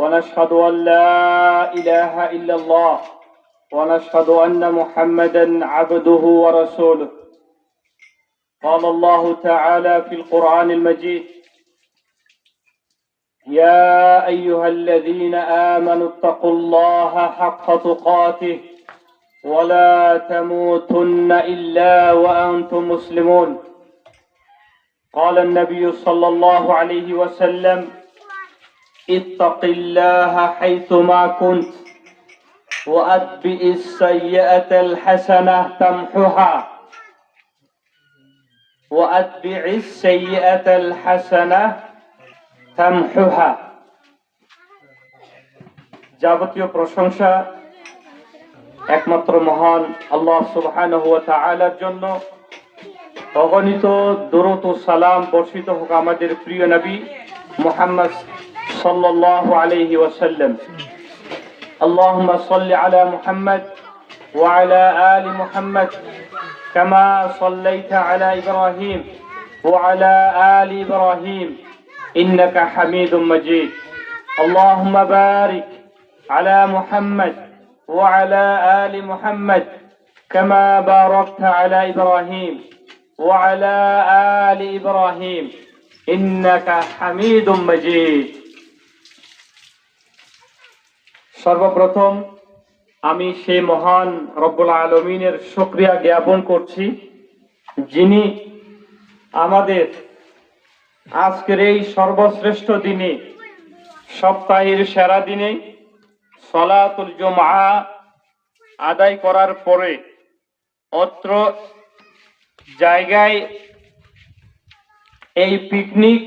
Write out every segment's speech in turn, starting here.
ونشهد أن لا إله إلا الله ونشهد أن محمدا عبده ورسوله. قال الله تعالى في القرآن المجيد يا أيها الذين آمنوا اتقوا الله حق تقاته ولا تموتن إلا وأنتم مسلمون. قال النبي صلى الله عليه وسلم اتق الله حيثما كنت وأتبع السيئة الحسنة تمحها وأتبع السيئة الحسنة تمحها যাবতীয় প্রশংসা একমাত্র মহান আল্লাহ সুবহানাহু ওয়া তাআলার জন্য অগণিত দরুদ ও সালাম বর্ষিত হোক আমাদের প্রিয় নবী মুহাম্মদ صلى الله عليه وسلم اللهم صل على محمد وعلى ال محمد كما صليت على إبراهيم وعلى ال إبراهيم انك حميد مجيد اللهم بارك على محمد وعلى ال محمد كما باركت على إبراهيم وعلى ال إبراهيم انك حميد مجيد সর্বপ্রথম আমি সেই মহান রব্বুল আলমিনের সক্রিয়া জ্ঞাপন করছি, যিনি আমাদের আজকের এই সর্বশ্রেষ্ঠ দিনে, সপ্তাহের সেরা দিনে সলাতুল জমা আদায় করার পরে অত্র জায়গায় এই পিকনিক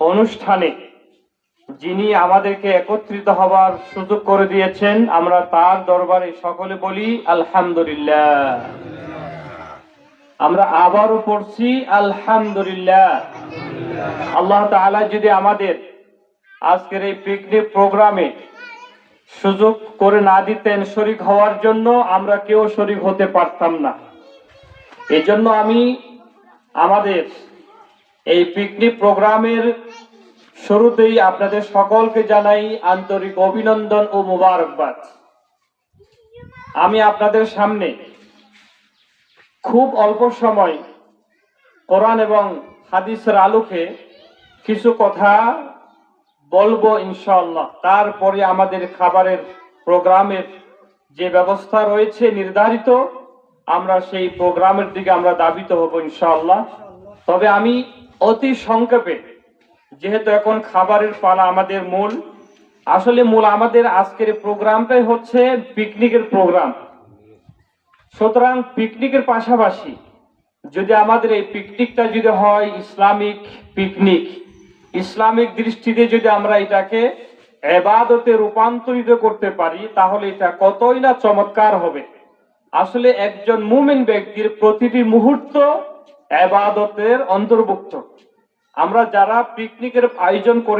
অনুষ্ঠানে যিনি আমাদেরকে একত্রিত হবার সুযোগ করে দিয়েছেন, আমরা তার দরবারে সকলে বলি, আলহামদুলিল্লাহ। আমরা আবারও পড়ছি, আলহামদুলিল্লাহ। আল্লাহ তাআলা যদি আমাদের আজকের এই পিকনিক প্রোগ্রামে সুযোগ করে না দিতেন শরিক হওয়ার জন্য, আমরা কেউ শরিক হতে পারতাম না। এজন্য আমি আমাদের এই পিকনিক প্রোগ্রামের শুরুতেই আপনাদের সকলকে জানাই আন্তরিক অভিনন্দন ও মোবারকবাদ। আমি আপনাদের সামনে খুব অল্প সময় কোরআন এবং হাদিসের আলোকে কিছু কথা বলব ইনশাল্লাহ তারপরে আমাদের খাবারের প্রোগ্রামের যে ব্যবস্থা রয়েছে নির্ধারিত, আমরা সেই প্রোগ্রামের দিকে আমরা দাবিত হব ইনশাল্লাহ তবে আমি অতি সংক্ষেপে যেহেতু এখন খাবারের পালা আমাদের মূল, আসলে মূল আমাদের আজকের প্রোগ্রামটাই হচ্ছে পিকনিকের প্রোগ্রাম। সুতরাং পিকনিকের পাশাপাশি যদি আমাদের এই পিকনিকটা যদি হয় ইসলামিক পিকনিক, ইসলামিক দৃষ্টিতে যদি আমরা এটাকে এবাদতে রূপান্তরিত করতে পারি, তাহলে এটা কতই না চমৎকার হবে। আসলে একজন মুমিন ব্যক্তির প্রতিটি মুহূর্ত এবাদতের অন্তর্ভুক্ত। আমরা যারা পিকনিকের আয়োজন করে